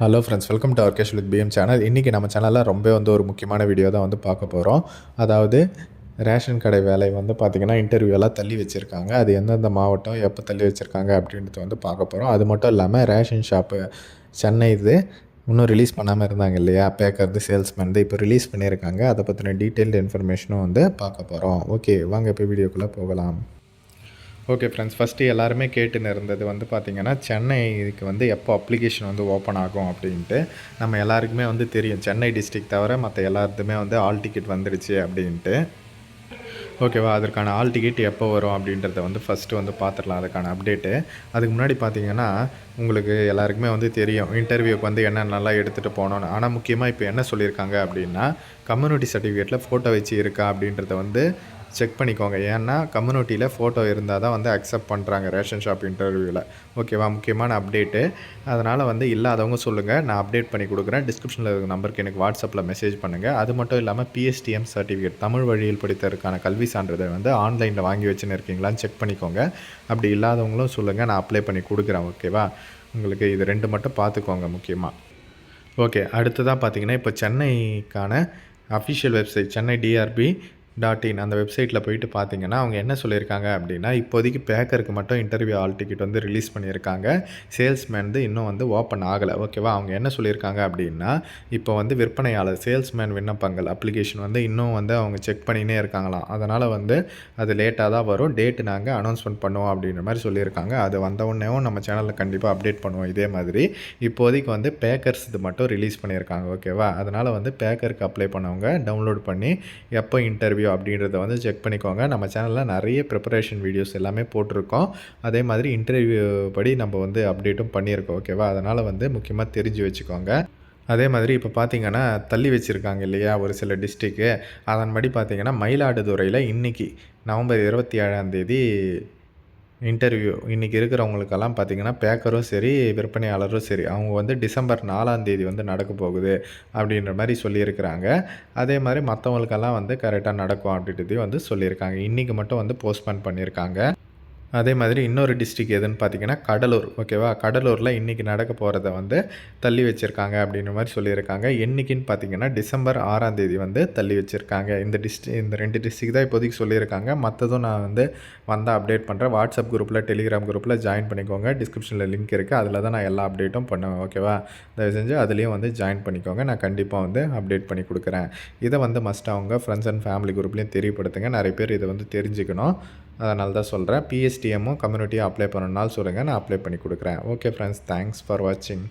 Hello friends welcome to our cash with PM channel இன்றைக்கி நம்ம சேனலில் ரொம்ப வந்து ஒரு முக்கியமான வீடியோ தான் வந்து பார்க்க போகிறோம் அதாவது ரேஷன் கடை வேலை வந்து பார்த்திங்கன்னா இன்டர்வியூலாம் தள்ளி வச்சுருக்காங்க. அது எந்தெந்த மாவட்டம் எப்போ தள்ளி வச்சுருக்காங்க அப்படின்றத வந்து பார்க்க போகிறோம் அது மட்டும் இல்லாமல் ரேஷன் ஷாப்பு சென்னை இது இன்னும் ரிலீஸ் பண்ணாமல் இருந்தாங்க இல்லையா? பேக்கர்ந்து சேல்ஸ்மேன் இப்போ ரிலீஸ் பண்ணியிருக்காங்க. அதை பற்றின டீட்டெயில்டு இன்ஃபர்மேஷனும் வந்து பார்க்க போகிறோம் ஓகே வாங்க இப்போ வீடியோக்குள்ளே போகலாம். ஓகே ஃப்ரெண்ட்ஸ் ஃபஸ்ட்டு எல்லாருமே கேட்டுன்னு இருந்தது வந்து பார்த்திங்கன்னா சென்னைக்கு வந்து எப்போ அப்ளிகேஷன் வந்து ஓப்பன் ஆகும் அப்படின்ட்டு நம்ம எல்லாருக்குமே வந்து தெரியும். சென்னை டிஸ்ட்ரிக்ட் தவிர மற்ற எல்லாத்துமே வந்து ஆல் டிக்கெட் வந்துடுச்சு அப்படின்ட்டு. ஓகேவா அதற்கான ஆல் டிக்கெட் எப்போ வரும் அப்படின்றத வந்து ஃபஸ்ட்டு வந்து பார்த்துடலாம் அதுக்கான அப்டேட்டு அதுக்கு முன்னாடி பார்த்தீங்கன்னா உங்களுக்கு எல்லாருக்குமே வந்து தெரியும். இன்டர்வியூக்கு வந்து என்னென்னலாம் எடுத்துகிட்டு போனோன்னு ஆனால் முக்கியமாக இப்போ என்ன சொல்லியிருக்காங்க அப்படின்னா கம்யூனிட்டி சர்டிஃபிகேட்டில் ஃபோட்டோ வச்சு இருக்கா அப்படின்றத வந்து செக் பண்ணிக்கோங்க. ஏன்னா கம்யூனிட்டியில் ஃபோட்டோ இருந்தால் தான் வந்து அக்செப்ட் பண்ணுறாங்க ரேஷன் ஷாப் இன்டர்வியூவில் ஓகேவா முக்கியமான அப்டேட்டு அதனால் வந்து இல்லாதவங்க சொல்லுங்கள் நான் அப்டேட் பண்ணி கொடுக்குறேன். டிஸ்கிரிப்ஷனில் இருக்க நம்பருக்கு எனக்கு வாட்ஸ்அப்பில் மெசேஜ் பண்ணுங்கள் அது மட்டும் இல்லாமல் பிஎஸ்டிஎம் சர்டிஃபிகேட் தமிழ் வழியில் படித்ததற்கான கல்வி சான்றிதழ் வந்து ஆன்லைனில் வாங்கி வச்சுன்னு இருக்கீங்களான்னு செக் பண்ணிக்கோங்க. அப்படி இல்லாதவங்களும் சொல்லுங்கள் நான் அப்ளை பண்ணி கொடுக்குறேன். ஓகேவா உங்களுக்கு இது ரெண்டு மட்டும் பார்த்துக்கோங்க முக்கியமாக ஓகே அடுத்ததாக பார்த்தீங்கன்னா இப்போ சென்னைக்கான official website Chennai TRB dot in அந்த வெப்சைட்டில் போயிட்டு பார்த்தீங்கன்னா அவங்க என்ன சொல்லியிருக்காங்க அப்படின்னா இப்போதைக்கு பேக்கருக்கு மட்டும் இன்டர்வியூ ஆல் டிக்கெட் வந்து ரிலீஸ் பண்ணியிருக்காங்க. சேல்ஸ்மேன் வந்து இன்னும் வந்து ஓப்பன் ஆகலை. ஓகேவா? அவங்க என்ன சொல்லியிருக்காங்க அப்படின்னா இப்போ வந்து விற்பனையாளர் சேல்ஸ்மேன் விண்ணப்பங்கள் அப்ளிகேஷன் வந்து இன்னும் வந்து அவங்க செக் பண்ணினே இருக்காங்களாம். அதனால் வந்து அது லேட்டாக தான் வரும். டேட்டு நாங்கள் அனௌன்ஸ்மெண்ட் பண்ணுவோம் அப்படின்ற மாதிரி சொல்லியிருக்காங்க. அது வந்தவுடனேவும் நம்ம சேனலில் கண்டிப்பாக அப்டேட் பண்ணுவோம் இதே மாதிரி. இப்போதைக்கு வந்து பேக்கர்ஸ் இது மட்டும் ரிலீஸ் பண்ணியிருக்காங்க. ஓகேவா? அதனால் வந்து பேக்கருக்கு அப்ளை பண்ணவங்க டவுன்லோட் பண்ணி எப்போ இன்டர்வியூ வீடியோ அப்படின்றத வந்து செக் பண்ணிக்கோங்க. நம்ம சேனலில் நிறைய ப்ரிப்பரேஷன் வீடியோஸ் எல்லாமே போட்டிருக்கோம். அதே மாதிரி இன்டர்வியூ படி நம்ம வந்து அப்டேட்டும் பண்ணியிருக்கோம் ஓகேவா அதனால் வந்து முக்கியமாக தெரிஞ்சு வச்சுக்கோங்க. அதே மாதிரி இப்போ பார்த்தீங்கன்னா தள்ளி வச்சுருக்காங்க இல்லையா ஒரு சில டிஸ்ட்ரிக்கு அதன்படி பார்த்தீங்கன்னா மயிலாடுதுறையில் இன்றைக்கி நவம்பர் இருபத்தி ஏழாம் தேதி இன்டர்வியூ. இன்றைக்கி இருக்கிறவங்களுக்கெல்லாம் பார்த்திங்கன்னா பேக்கரும் சரி விற்பனையாளரும் சரி அவங்க வந்து டிசம்பர் நாலாம் தேதி வந்து நடக்க போகுது அப்படின்ற மாதிரி சொல்லியிருக்கிறாங்க. அதே மாதிரி மற்றவங்களுக்கெல்லாம் வந்து கரெக்டாக நடக்கும் அப்படின்றதையும் வந்து சொல்லியிருக்காங்க. இன்றைக்கி மட்டும் வந்து போஸ்ட்போன் பண்ணியிருக்காங்க. அதே மாதிரி இன்னொரு டிஸ்ட்ரிக் எதுன்னு பார்த்தீங்கன்னா கடலூர் ஓகேவா கடலூரில் இன்றைக்கி நடக்க போகிறத வந்து தள்ளி வச்சுருக்காங்க அப்படின்ற மாதிரி சொல்லியிருக்காங்க. என்றைக்கின்னு பார்த்தீங்கன்னா டிசம்பர் ஆறாம் தேதி வந்து தள்ளி வச்சுருக்காங்க. இந்த டிஸ்ட்ரி இந்த ரெண்டு டிஸ்ட்ரிக் தான் இப்போதைக்கு சொல்லியிருக்காங்க. மற்றதும் நான் வந்து வந்தால் அப்டேட் பண்ணுறேன் வாட்ஸ்அப் குரூப்பில் டெலிகிராம் குரூப்பில் ஜாயின் பண்ணிக்கோங்க. டிஸ்கிரிப்ஷனில் லிங்க் இருக்குது அதில் தான் நான் எல்லா அப்டேட்டும் பண்ணுவேன் ஓகேவா தயவு செஞ்சு அதுலேயும் வந்து ஜாயின் பண்ணிக்கோங்க. நான் கண்டிப்பாக வந்து அப்டேட் பண்ணி கொடுக்குறேன். இதை வந்து மஸ்ட் அவங்க ஃப்ரெண்ட்ஸ் அண்ட் ஃபேமிலி குரூப்லேயும் தெரியப்படுத்துங்க. நிறைய பேர் இதை வந்து தெரிஞ்சுக்கணும். அதனால தான் சொல்கிறேன் பிஎஸ்டிஎம்மும் கம்யூனிட்டியும் அப்ளை பண்ணணுன்னாலும் சொல்லுங்கள் நான் அப்ளை பண்ணி கொடுக்குறேன். ஓகே ஃப்ரெண்ட்ஸ் தேங்க்ஸ் ஃபார் வாட்சிங்